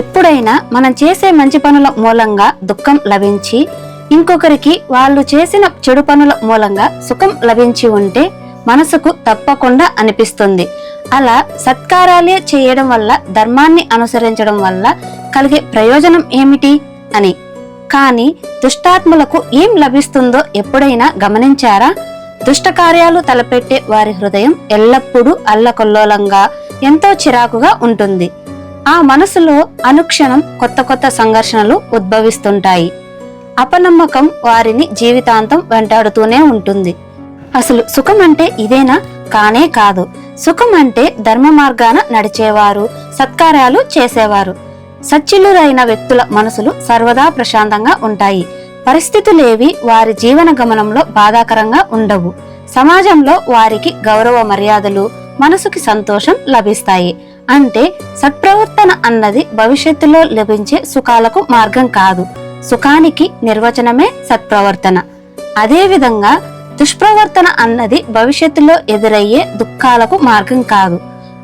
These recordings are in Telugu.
ఎప్పుడైనా మనం చేసే మంచి పనుల మూలంగా దుఃఖం లభించి ఇంకొకరికి వాళ్ళు చేసిన చెడు పనుల మూలంగా సుఖం లభించి ఉంటే మనసుకు తప్పకుండా అనిపిస్తుంది. అలా సత్కారాలే చేయడం వల్ల ధర్మాన్ని అనుసరించడం వల్ల కలిగే ప్రయోజనం ఏమిటి అని. కానీ దుష్టాత్ములకు ఏం లభిస్తుందో ఎప్పుడైనా గమనించారా? దుష్ట కార్యాలు తలపెట్టే వారి హృదయం ఎల్లప్పుడూ అల్లకొల్లోలంగా ఎంతో చిరాకుగా ఉంటుంది. ఆ మనసులో అనుక్షణం కొత్త కొత్త సంఘర్షణలు ఉద్భవిస్తుంటాయి. అపనమ్మకం వారిని జీవితాంతం వెంటాడుతూనే ఉంటుంది. అసలు సుఖం అంటే ఇదేనా? కానే కాదు. సుఖం అంటే ధర్మ మార్గాన నడిచేవారు సత్కార్యాలు చేసేవారు. సచ్యులురైన వ్యక్తుల మనసులు సర్వదా ప్రశాంతంగా ఉంటాయి. పరిస్థితులేవి వారి జీవన గమనంలో బాధాకరంగా ఉండవు. సమాజంలో వారికి గౌరవ మర్యాదలు మనసుకి సంతోషం లభిస్తాయి. అంటే సత్ప్రవర్తన అన్నది భవిష్యత్తులో లభించే సుఖాలకు మార్గం కాదు. సుఖానికి నిర్వచనమే సత్ప్రవర్తన. అదేవిధంగా దుష్ప్రవర్తన అన్నది భవిష్యత్తులో ఎదురయ్యే దుఃఖాలకు మార్గం కాదు.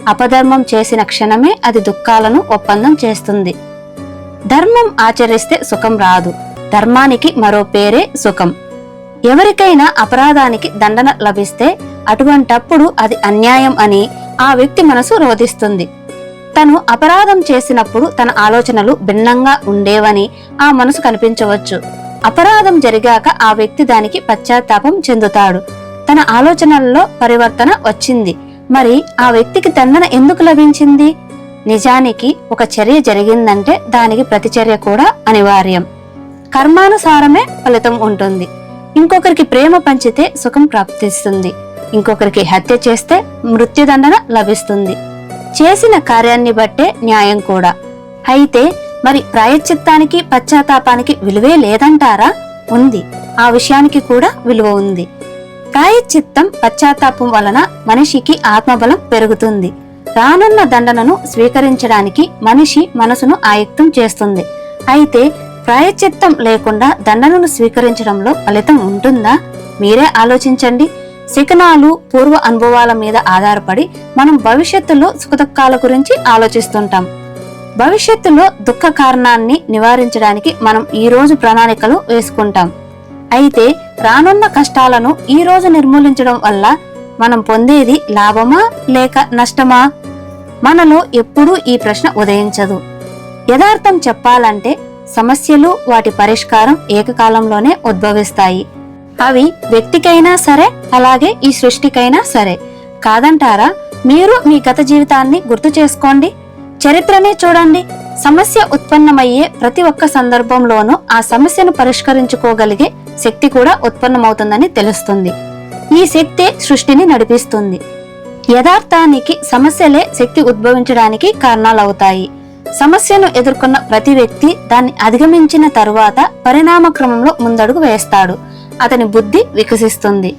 అపధర్మం చేసిన క్షణమే అది దుఃఖాలను ఒప్పందం చేస్తుంది. ధర్మం ఆచరిస్తే సుఖం రాదు. ధర్మానికి మరో పేరే సుఖం. ఎవరికైనా అపరాధానికి దండన లభిస్తే అటువంటప్పుడు అది అన్యాయం అని ఆ వ్యక్తి మనసు రోధిస్తుంది. తను అపరాధం చేసినప్పుడు తన ఆలోచనలు భిన్నంగా ఉండేవని ఆ మనసు కనిపించవచ్చు. అపరాధం జరిగాక ఆ వ్యక్తి దానికి పశ్చాత్తాపం చెందుతాడు. తన ఆలోచనల్లో పరివర్తన వచ్చింది. మరి ఆ వ్యక్తికి దండన ఎందుకు లభించింది? నిజానికి ఒక చర్య జరిగిందంటే దానికి ప్రతిచర్య కూడా అనివార్యం. కర్మానుసారమే ఫలితం ఉంటుంది. ఇంకొకరికి ప్రేమ పంచితే సుఖం ప్రాప్తిస్తుంది. ఇంకొకరికి హత్య చేస్తే మృత్యుదండన లభిస్తుంది. చేసిన కార్యాన్ని బట్టే న్యాయం కూడా. అయితే మరి ప్రాయశ్చిత్తానికి పశ్చాత్తాపానికి విలువే లేదంటారా? ఉంది. ఆ విషయానికి కూడా విలువ ఉంది. ప్రాయశ్చిత్తం పశ్చాత్తాపం వలన మనిషికి ఆత్మబలం పెరుగుతుంది. రానున్న దండనను స్వీకరించడానికి మనిషి మనసును ఆయుక్తం చేస్తుంది. అయితే ప్రాయశ్చిత్తం లేకుండా దండనను స్వీకరించడంలో ఫలితం ఉంటుందా? మీరే ఆలోచించండి. శిఖనాలు పూర్వ అనుభవాల మీద ఆధారపడి మనం భవిష్యత్తులో సుఖదుఖాల గురించి ఆలోచిస్తుంటాం. భవిష్యత్తులో దుఃఖ కారణాన్ని నివారించడానికి మనం ఈ రోజు ప్రణాళికలు వేసుకుంటాం. అయితే రానున్న కష్టాలను ఈ రోజు నిర్మూలించడం వల్ల మనం పొందేది లాభమా లేక నష్టమా? మనలో ఎప్పుడూ ఈ ప్రశ్న ఉదయించదు. యథార్థం చెప్పాలంటే సమస్యలు వాటి పరిష్కారం ఏకకాలంలోనే ఉద్భవిస్తాయి. అవి వ్యక్తికైనా సరే అలాగే ఈ సృష్టికైనా సరే. కాదంటారా? మీరు మీ గత జీవితాన్ని గుర్తు చేసుకోండి. చరిత్రనే చూడండి. సమస్య ఉత్పన్నమయ్యే ప్రతి ఒక్క సందర్భంలోనూ ఆ సమస్యను పరిష్కరించుకోగలిగే శక్తి కూడా ఉత్పన్నమవుతుందని తెలుస్తుంది. ఈ శక్తే సృష్టిని నడిపిస్తుంది. యథార్థానికి సమస్యలే శక్తి ఉద్భవించడానికి కారణాలవుతాయి. సమస్యను ఎదుర్కొన్న ప్రతి వ్యక్తి దాన్ని అధిగమించిన తరువాత పరిణామ క్రమంలో ముందడుగు వేస్తాడు. అతని బుద్ధి వికసిస్తుంది.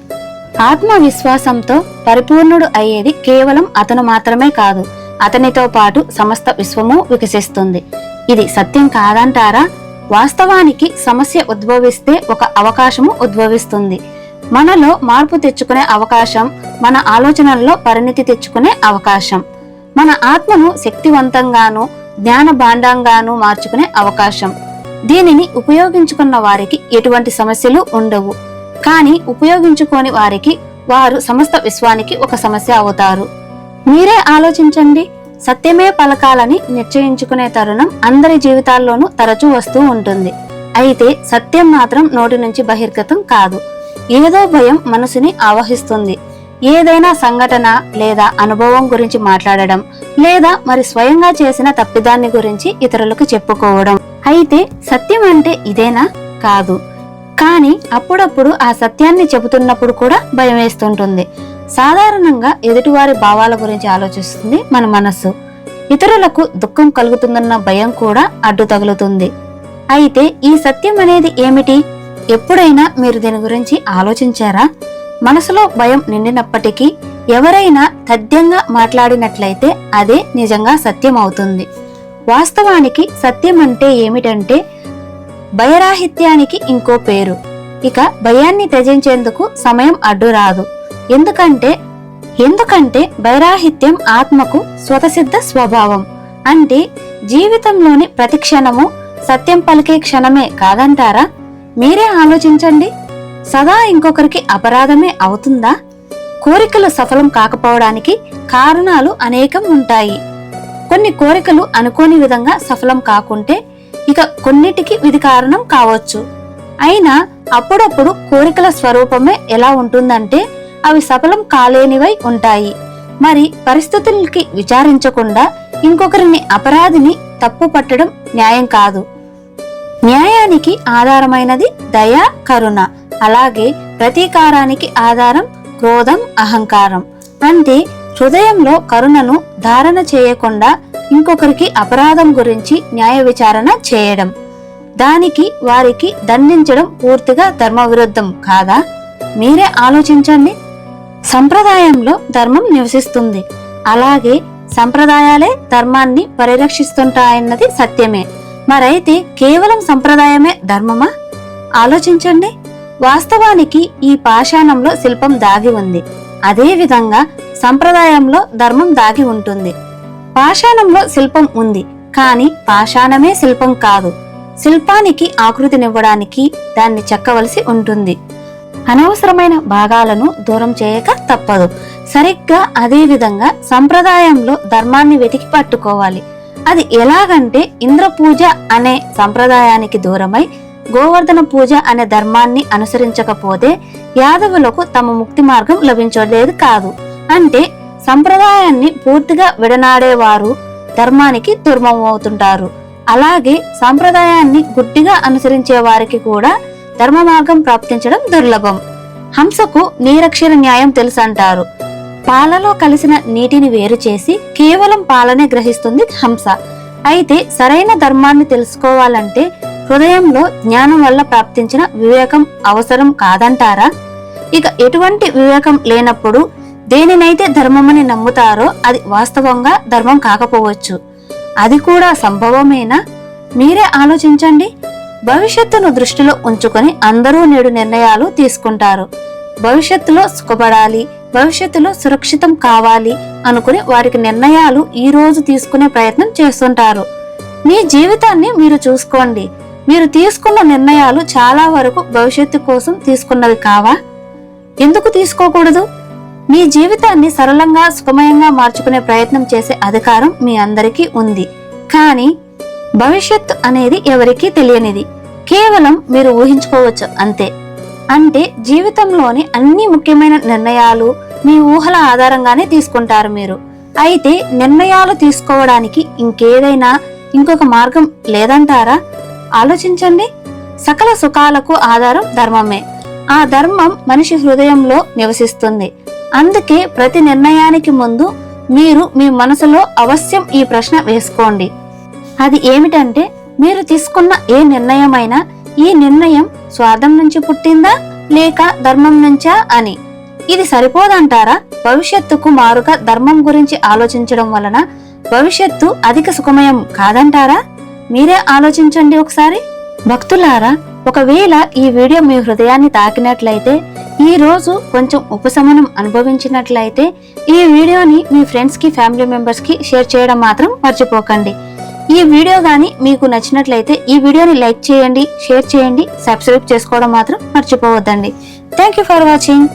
ఆత్మవిశ్వాసంతో పరిపూర్ణుడు అయ్యేది కేవలం అతను మాత్రమే కాదు అతనితో పాటు సమస్త విశ్వము వికసిస్తుంది. ఇది సత్యం కాదంటారా? వాస్తవానికి సమస్య ఉద్భవిస్తే ఒక అవకాశము ఉద్భవిస్తుంది. మనలో మార్పు తెచ్చుకునే అవకాశం మన ఆలోచనల్లో పరిణితి తెచ్చుకునే అవకాశం. మన ఆత్మను శక్తివంతంగాను జ్ఞాన భాండంగాను మార్చుకునే అవకాశం. దీనిని ఉపయోగించుకున్న వారికి ఎటువంటి సమస్యలు ఉండవు. కానీ ఉపయోగించుకోని వారికి వారు సమస్త విశ్వానికి ఒక సమస్య అవుతారు. మీరే ఆలోచించండి. సత్యమే పలకాలని నిశ్చయించుకునే తరుణం అందరి జీవితాల్లోనూ తరచూ వస్తూ ఉంటుంది. అయితే సత్యం మాత్రం నోటి నుంచి బహిర్గతం కాదు. ఏదో భయం మనసుని ఆవహిస్తుంది. ఏదైనా సంఘటన లేదా అనుభవం గురించి మాట్లాడడం లేదా మరి స్వయంగా చేసిన తప్పిదాన్ని గురించి ఇతరులకు చెప్పుకోవడం. అయితే సత్యం అంటే ఇదేనా? కాదు. కానీ అప్పుడప్పుడు ఆ సత్యాన్ని చెబుతున్నప్పుడు కూడా భయం వేస్తుంటుంది. సాధారణంగా ఎదుటివారి భావాల గురించి ఆలోచిస్తుంది మన మనస్సు. ఇతరులకు దుఃఖం కలుగుతుందన్న భయం కూడా అడ్డు తగులుతుంది. అయితే ఈ సత్యం అనేది ఏమిటి? ఎప్పుడైనా మీరు దీని గురించి ఆలోచించారా? మనసులో భయం నిండినప్పటికీ ఎవరైనా తథ్యంగా మాట్లాడినట్లయితే అదే నిజంగా సత్యం అవుతుంది. వాస్తవానికి సత్యం అంటే ఏమిటంటే భయరాహిత్యానికి ఇంకో పేరు. ఇక భయాన్ని త్యజించేందుకు సమయం అడ్డు రాదు. ఎందుకంటే ఎందుకంటే భైరాహిత్యం ఆత్మకు స్వతసిద్ధ స్వభావం. అంటే జీవితంలోని ప్రతి క్షణము సత్యం పలికే క్షణమే కాదంటారా? మీరే ఆలోచించండి. సదా ఇంకొకరికి అపరాధమే అవుతుందా? కోరికలు సఫలం కాకపోవడానికి కారణాలు అనేకం ఉంటాయి. కొన్ని కోరికలు అనుకోని విధంగా సఫలం కాకుంటే ఇక కొన్నిటికి విధి కారణం కావచ్చు. అయినా అప్పుడప్పుడు కోరికల స్వరూపమే ఎలా ఉంటుందంటే అవి సఫలం కాలేనివై ఉంటాయి. మరి పరిస్థితులకి విచారించకుండా ఇంకొకరిని అపరాధిని తప్పు పట్టడం న్యాయం కాదు. న్యాయానికి ఆధారమైనది దయ కరుణ. అలాగే ప్రతీకారానికి ఆధారం క్రోధం అహంకారం. అంటే హృదయంలో కరుణను ధారణ చేయకుండా ఇంకొకరికి అపరాధం గురించి న్యాయ విచారణ చేయడం. దానికి వారికి దండించడం పూర్తిగా ధర్మ విరుద్ధం కాదా? మీరే ఆలోచించండి. సంప్రదాయంలో ధర్మం నివసిస్తుంది. అలాగే సంప్రదాయాలే ధర్మాన్ని పరిరక్షిస్తుంటాయన్నది సత్యమే. మరైతే కేవలం సంప్రదాయమే ధర్మమా? ఆలోచించండి. వాస్తవానికి ఈ పాషాణంలో శిల్పం దాగి ఉంది. అదేవిధంగా సంప్రదాయంలో ధర్మం దాగి ఉంటుంది. పాషాణంలో శిల్పం ఉంది కానీ పాషాణమే శిల్పం కాదు. శిల్పానికి ఆకృతినివ్వడానికి దాన్ని చెక్కవలసి ఉంటుంది. అనవసరమైన భాగాలను దూరం చేయక తప్పదు. సరిగ్గా అదే విధంగా సంప్రదాయంలో ధర్మాన్ని వెతికి పట్టుకోవాలి. అది ఎలాగంటే ఇంద్ర పూజ అనే సంప్రదాయానికి దూరమై గోవర్ధన పూజ అనే ధర్మాన్ని అనుసరించకపోతే యాదవులకు తమ ముక్తి మార్గం లభించలేదు కాదు. అంటే సంప్రదాయాన్ని పూర్తిగా విడనాడేవారు ధర్మానికి దుర్మం అవుతుంటారు అలాగే సంప్రదాయాన్ని గుడ్డిగా అనుసరించే వారికి కూడా ధర్మ మార్గం ప్రాప్తించడం దుర్లభం. హంసకు నీరక్షర న్యాయం తెలుసంటారు. పాలలో కలిసిన నీటిని వేరు చేసి కేవలం పాలనే గ్రహిస్తుంది హంస. అయితే సరైన ధర్మాన్ని తెలుసుకోవాలంటే హృదయంలో జ్ఞానం వల్ల ప్రాప్తించిన వివేకం అవసరం కాదంటారా? ఇక ఎటువంటి వివేకం లేనప్పుడు దేనినైతే ధర్మమని నమ్ముతారో అది వాస్తవంగా ధర్మం కాకపోవచ్చు. అది కూడా సంభవమేనా? మీరే ఆలోచించండి. భవిష్యత్తును దృష్టిలో ఉంచుకొని అందరూ నేడు నిర్ణయాలు తీసుకుంటారు. భవిష్యత్తులో సుఖపడాలి భవిష్యత్తులో సురక్షితం కావాలి అనుకుని వారికి నిర్ణయాలు ఈ రోజు తీసుకునే ప్రయత్నం చేస్తుంటారు. మీ జీవితాన్ని మీరు చూసుకోండి. మీరు తీసుకున్న నిర్ణయాలు చాలా వరకు భవిష్యత్తు కోసం తీసుకున్నవి కావా? ఎందుకు తీసుకోకూడదు? మీ జీవితాన్ని సరళంగా సుఖమయంగా మార్చుకునే ప్రయత్నం చేసే అధికారం మీ అందరికీ ఉంది. కానీ భవిష్యత్తు అనేది ఎవరికీ తెలియనిది. కేవలం మీరు ఊహించుకోవచ్చు అంతే. అంటే జీవితంలోని అన్ని ముఖ్యమైన నిర్ణయాలు మీ ఊహల ఆధారంగానే తీసుకుంటారు మీరు. అయితే నిర్ణయాలు తీసుకోవడానికి ఇంకేదైనా ఇంకొక మార్గం లేదంటారా? ఆలోచించండి. సకల సుఖాలకు ఆధారం ధర్మమే. ఆ ధర్మం మనిషి హృదయంలో నివసిస్తుంది. అందుకే ప్రతి నిర్ణయానికి ముందు మీరు మీ మనసులో అవశ్యం ఈ ప్రశ్న వేసుకోండి. అది ఏమిటంటే మీరు తీసుకున్న ఏ నిర్ణయమైనా ఈ నిర్ణయం స్వార్థం నుంచి పుట్టిందా లేక ధర్మం నుంచా అని. ఇది సరిపోదంటారా? భవిష్యత్తుకు మారుగా ధర్మం గురించి ఆలోచించడం వలన భవిష్యత్తు అధిక సుఖమయం కాదంటారా? మీరే ఆలోచించండి ఒకసారి. భక్తులారా ఒకవేళ ఈ వీడియో మీ హృదయాన్ని తాకినట్లయితే ఈ రోజు కొంచెం ఉపశమనం అనుభవించినట్లయితే ఈ వీడియోని మీ ఫ్రెండ్స్కి ఫ్యామిలీ మెంబర్స్కి షేర్ చేయడం మాత్రం మర్చిపోకండి. ఈ వీడియో కానీ మీకు నచ్చినట్లయితే ఈ వీడియోని లైక్ చేయండి షేర్ చేయండి సబ్స్క్రైబ్ చేసుకోవడం మాత్రం మర్చిపోవద్దండి. Thank you for watching